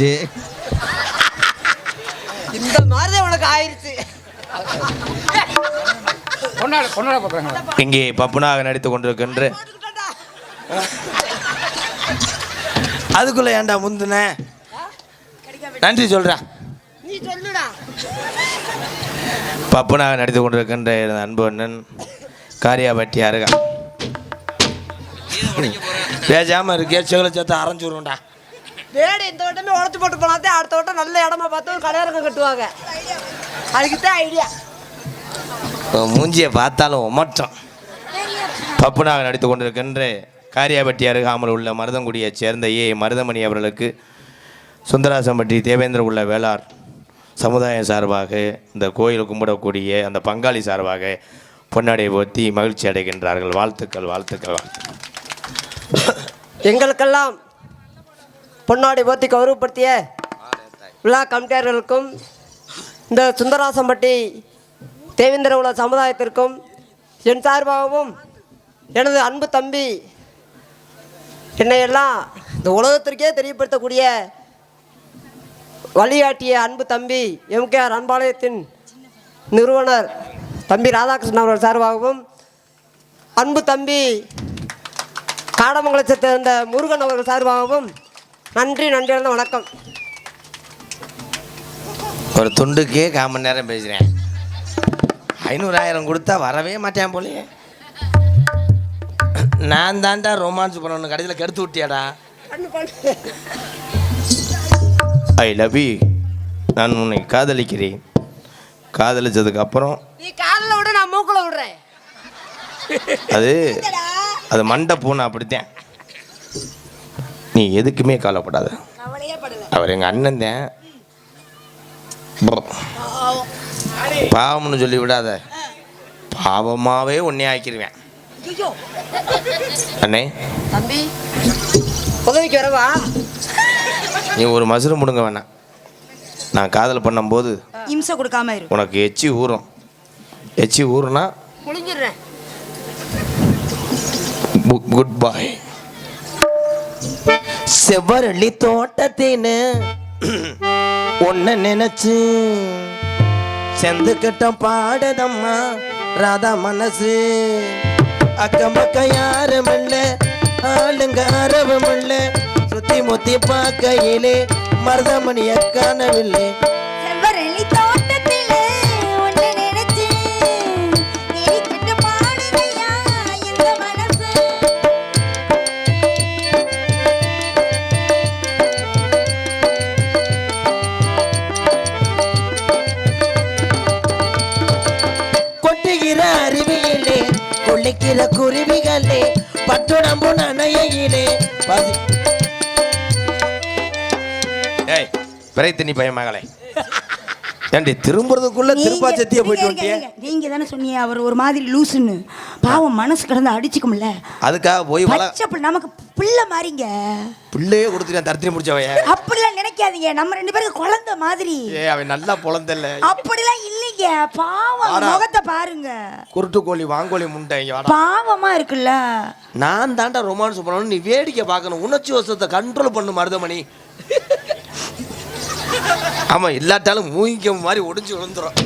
ஆயிடுச்சு இந்த மாதிரி உனக்கு பார்க்குறாங்களா இங்கே பப்புனாக நடித்து கொண்டிருக்கின்ற அதுக்குள்ள ஏன்டா முந்துன? நன்றி சொல்லுடா. பப்புனாக நடித்து கொண்டிருக்கின்ற எனது அன்பு அண்ணன் காரியாபட்டி அருகா. பேசாம இருக்கே செவலை சேர்த்து அரைஞ்சு விடுவோம்டா. வேடு இந்த வட்டமே உழைச்சி போட்டு போனாதே அடுத்த வட்டம் நல்ல இடமா பார்த்து கல்யாணம் கட்டுவாங்க. அதுக்கு தான் ஐடியா மூஞ்சியை பார்த்தாலும் உமட்டம். பப்புனாக நடித்து கொண்டிருக்கின்ற காரியாபட்டி அருகாமல் உள்ள மருதங்குடியைச் சேர்ந்த ஏ. மருதமணி அவர்களுக்கு சுந்தராசம்பட்டி தேவேந்திர உள்ள வேளார் சமுதாயம் சார்பாக இந்த கோயில் கும்பிடக்கூடிய அந்த பங்காளி சார்பாக பொன்னாடை போத்தி மகிழ்ச்சி அடைகின்றார்கள். வாழ்த்துக்கள் வாழ்த்துக்கள் வாழ்த்துக்கள். எங்களுக்கெல்லாம் பொன்னாடி போர்த்தி கௌரவப்படுத்திய விழா கமிட்டியார்களுக்கும் இந்த சுந்தராசம்பட்டி தேவேந்திர உலக சமுதாயத்திற்கும் என் சார்பாகவும் எனது அன்பு தம்பி என்னையெல்லாம் இந்த உலகத்திற்கே தெரியப்படுத்தக்கூடிய வழிகாட்டிய அன்பு தம்பி எம்கேஆர் அன்பாலயத்தின் நிறுவனர் தம்பி ராதாகிருஷ்ணன் அவர்கள் சார்பாகவும் அன்பு தம்பி காடமங்கலத்தை சேர்ந்த முருகன் அவர்கள் சார்பாகவும் நன்றி நன்றி கலந்த வணக்கம். ஒரு துண்டுக்கே கால் மணி நேரம் பேசுகிறேன் ஐநூறாயிரம் கொடுத்தா வரவே மாட்டேன் போலயே. நான் தான்டா ரொமான்ஸ் பண்ணணும் கடைசியில் கெடுத்து விட்டியாடா. ஐ லவ் யூ நான் உன்னை காதலிக்கிறேன். காதலிச்சதுக்கு அப்புறம் நீ காலில் விட நான் மூக்கில் விடுறேன். அது அது மண்டை பூனை அப்படித்தான். நீ எதுக்குமே கவலைப்படாத. அவர் எங்கள் அண்ணன் தான். பாவம்னு சொல்லி விடாத. பாவமாகவே உன்னை ஆக்கிடுவேன் அண்ணே. தம்பி உதவிக்கு வரவா? நீ ஒரு மசுரம் முடுங்க வேணாம். நான் காதல் பண்ணும்போது இம்சை கொடுக்காம இரு. உனக்கு எச்சி ஊறும். எச்சி ஊறுனா முழிஞ்சிடுறேன் குட் பாய் செவ்வரளி தோட்டத்தின்னு ஒன்ன நினைச்சு செந்து பாடதம்மா ராதா மனசு. அக்கம் பக்கம் யாரும் இல்ல ஆளுங்க அரவும் இல்லை. சுத்தி முத்தி பார்க்கையிலே மருதமணிய காணவில்லை. கொள்ளைக்கிற குருவிகளே பட்டுடம்பு நனையிலே பசி ஏய் ஏண்டி திரும்புறதுக்குள்ள போயிட்டு நீங்க- வந்துட்டியே? நீங்க- நீங்க தானே சொன்னீங்க அவர் ஒரு மாதிரி லூசுன்னு. பாவம் மனசு கிடந்து அடிச்சுக்கும்ல. அதுக்காக போய் பச்சை நமக்கு பிள்ளை மாதிரிங்க பிள்ளையே கொடுத்துட்டேன் தரத்திரி முடிச்சவைய அப்படிலாம் நினைக்காதீங்க. நம்ம ரெண்டு பேருக்கு குழந்தை மாதிரி. ஏ அவன் நல்லா பொழந்தல்ல. அப்படிலாம் இல்லைங்க பாவம். முகத்தை பாருங்க. குருட்டு கோழி வாங்கோழி முண்டை பாவமா இருக்குல்ல. நான் தாண்டா ரொமான்ஸ் பண்ணணும். நீ வேடிக்கை பார்க்கணும். உணர்ச்சி வசத்தை கண்ட்ரோல் பண்ணு மருதமணி. ஆமா இல்லாட்டாலும் மூங்கிக்க மாதிரி ஒடிஞ்சு விழுந்துரும்.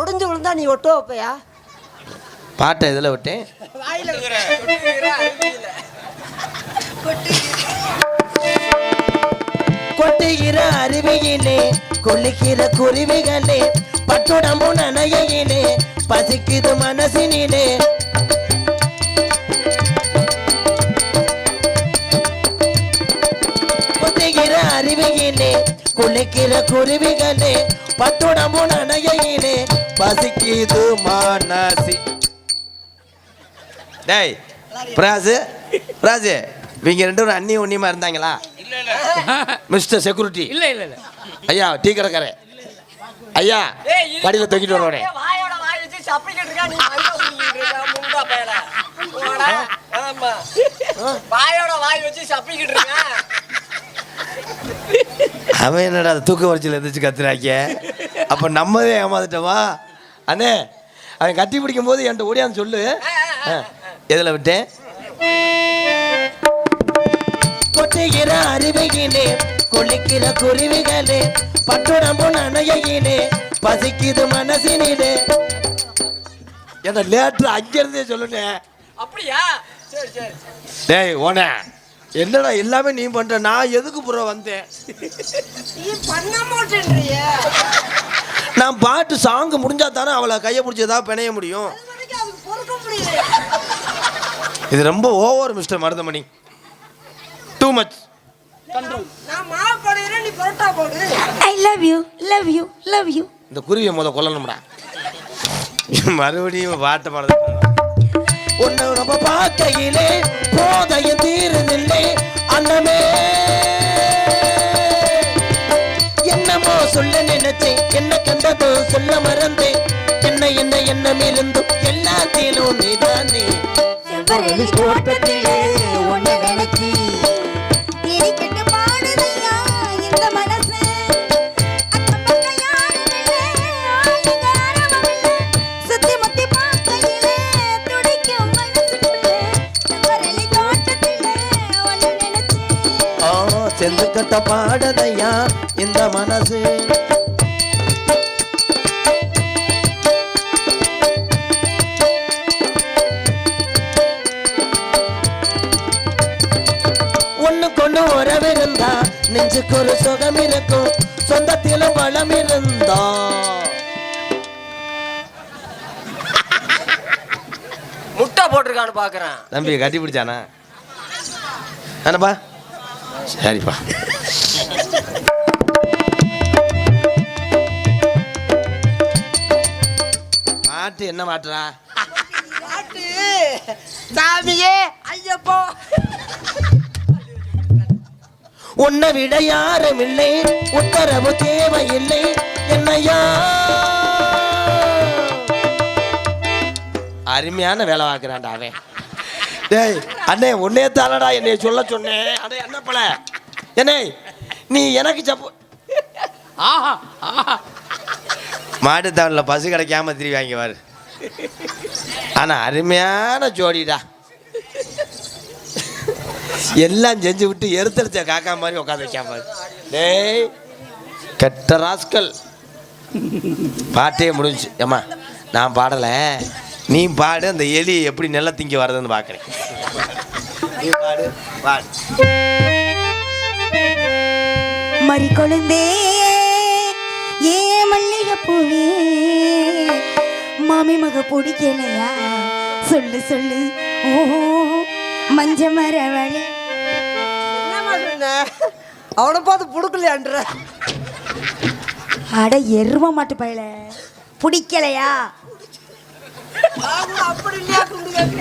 ஒடிஞ்சு விழுந்தா நீ ஒட்டு வைப்பையா பாட்டை இதில் விட்டேன்? வாயில கொட்டுகிற அருவியிலே கொள்ளுகிற குருவிகளே பட்டுடம்பு நனையிலே பசிக்குது மனசினிலே. கொட்டுகிற அருவியிலே குளிக்கிற குருவிகளே பட்டுடம்பு நனையிலே பசிக்குது மனசி. டேய் பிராசு பிராசு இவங்க ரெண்டு ஒரு அண்ணி ஒன்னியமா இருந்தாங்களா? Mister security. இல்ல இல்ல இல்ல. ஐயா டீ கடைக்காரே ஐயா படியில் தூக்கிட்டு வருவானே. வாயோட வாய் வச்சு சப்பிக்கிட்டு இருக்கா நீ மண்டை ஊதிக்கிட்டு இருக்க, முண்டா பயல. போடா. ஆமா. வாயோட வாய் வச்சு சப்பிக்கிட்டு இருக்க. அவன் என்னடா தூக்க வரிச்சியில் எந்திரிச்சு கத்துறாங்க அப்போ நம்மதே ஏமாந்துட்டோமா? அண்ணே அவன் கட்டி பிடிக்கும் போது என்கிட்ட ஓடியான்னு சொல்லு. எதில் விட்டேன்? கொஞ்சுகிற அருவியிலே கொளிக்கிற குருவிகளே பட்டுடம்பு நனையிலே பசிக்குது மனசினிலே. என்ன லேட்ரு அங்கிருந்தே சொல்லுனே. அப்படியா? சரி சரி டேய் ஓனே என்னடா எல்லாமே நீ பண்ற? நான் எதுக்கு புற வந்தேன்? நீ பண்ண மாட்டேன்றிய. நான் பாட்டு சாங்கு முடிஞ்சா தானே அவளை கையை பிடிச்சதா பிணைய முடியும். அதுக்கு பொறுக்க முடியல இது ரொம்ப over mister Maruthamani. Too much நான் மாவு போடுகிறேன் நீ பரோட்டா போடு. I love you love you love you இந்த குருவியை முத கொல்லணும்டா. மறுபடியும் பாட்டை பாடுறது உன்னை ரொம்ப பார்க்கையிலே போதைய தீருதில்லை அண்ணமே என்னமோ சொல்ல நினைச்சேன் என்ன கண்டதோ சொல்ல மறந்தேன். என்ன என்ன எண்ணம் இருந்தும் எல்லாத்திலும் நீதானே. தோட்டத்திலே செந்து கட்ட பாடதையா இந்த மனசு? ஒண்ணு கொண்டு உறவிருந்தா நெஞ்சுக்கு ஒரு சுகம் இருக்கும் சொந்தத்தில பலம் இருந்தா? முட்டை போட்டிருக்கான்னு பாக்குறேன். தம்பி கட்டி பிடிச்சானா? என்னப்பா? சரிப்பா. மாட்டு என்ன மாட்டுறா பாட்டு. சாமியே ஐயப்போ. உன்னை விட யாரும் இல்லை உத்தரவு தேவையில்லை என்னையா? அருமையான வேலை பார்க்குறான்டா அவன். டேய் அண்ணே உன்னே தானடா என்னை சொல்ல சொன்னேன். அடே அண்ணப்பல என்னே நீ எனக்கு சப்போ ஆஹா ஆஹா. மாட்டுத்தாவணில் பசு கிடைக்காம திரும்பி வாங்கி வாரு ஆனால் அருமையான ஜோடிடா. எல்லாம் செஞ்சு விட்டு எருத்தடிச்ச காக்கா மாதிரி உட்காந்து வைக்காம. டேய் கெட்ட ராஸ்கல். பாட்டே முடிஞ்சு ஏம்மா நான் பாடலை. நீ பாடு அந்த எலி எப்படி நெல்ல திங்கி வர்றதுன்னு பார்க்குறேன் நீ பாடு பாடு. மறி கொழுந்தே ஏ மல்லிகை பூவே மாமி மக பிடிக்கலையா? சொல்லு சொல்லு. ஓ மஞ்ச மரவழி அவனை பார்த்து புடுக்கலையான்ற? அட எருவ மாட்டு பயல. பிடிக்கலையா? அப்படி இல்லையா குண்டு கேட்க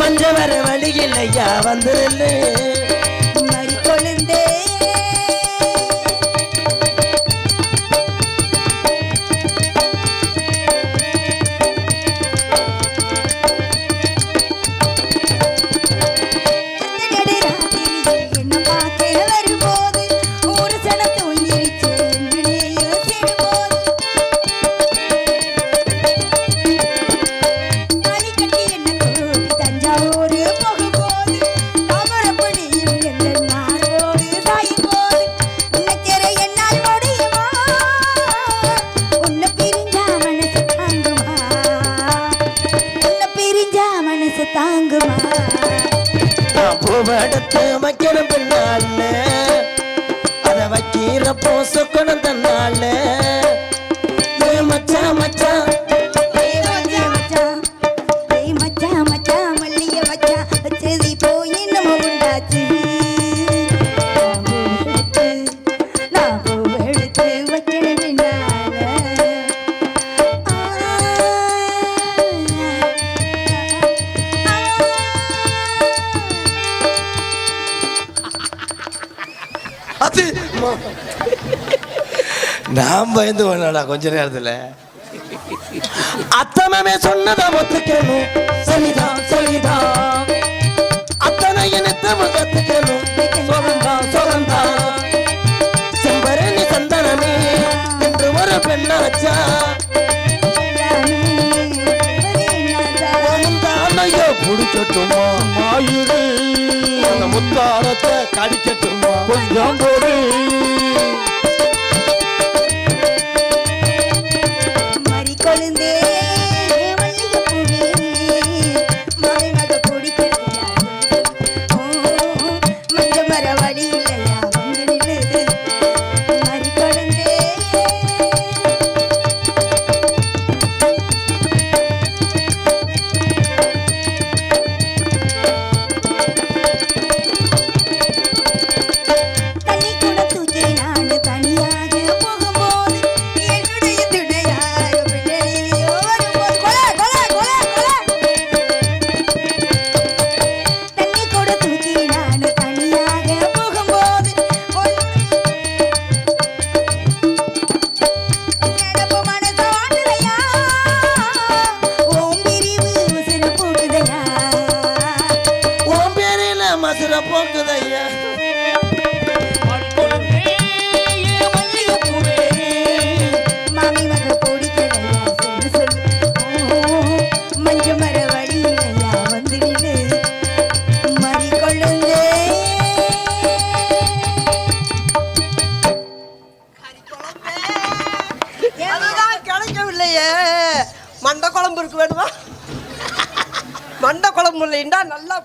மஞ்ச வர வழி இல்லையா வந்து வைக்கிறப்போ நான் பயந்து பண்ணடா கொஞ்ச நேரத்தில். அத்தனமே சொன்னதா ஒத்துக்கணும். சரிதான் சரிதான் அத்தனை இனத்தவ கத்துக்கணும். சொல்லந்தா சொல்லந்தா செம்பரணி சந்தனமே என்று ஒரு பெண்ணாச்சா எல்லாமே மாயிரு அந்த முத்தாரத்தை கடிக்கட்டுமா? கொஞ்சம் போடு மண்டை இல்லைன்னா நல்லா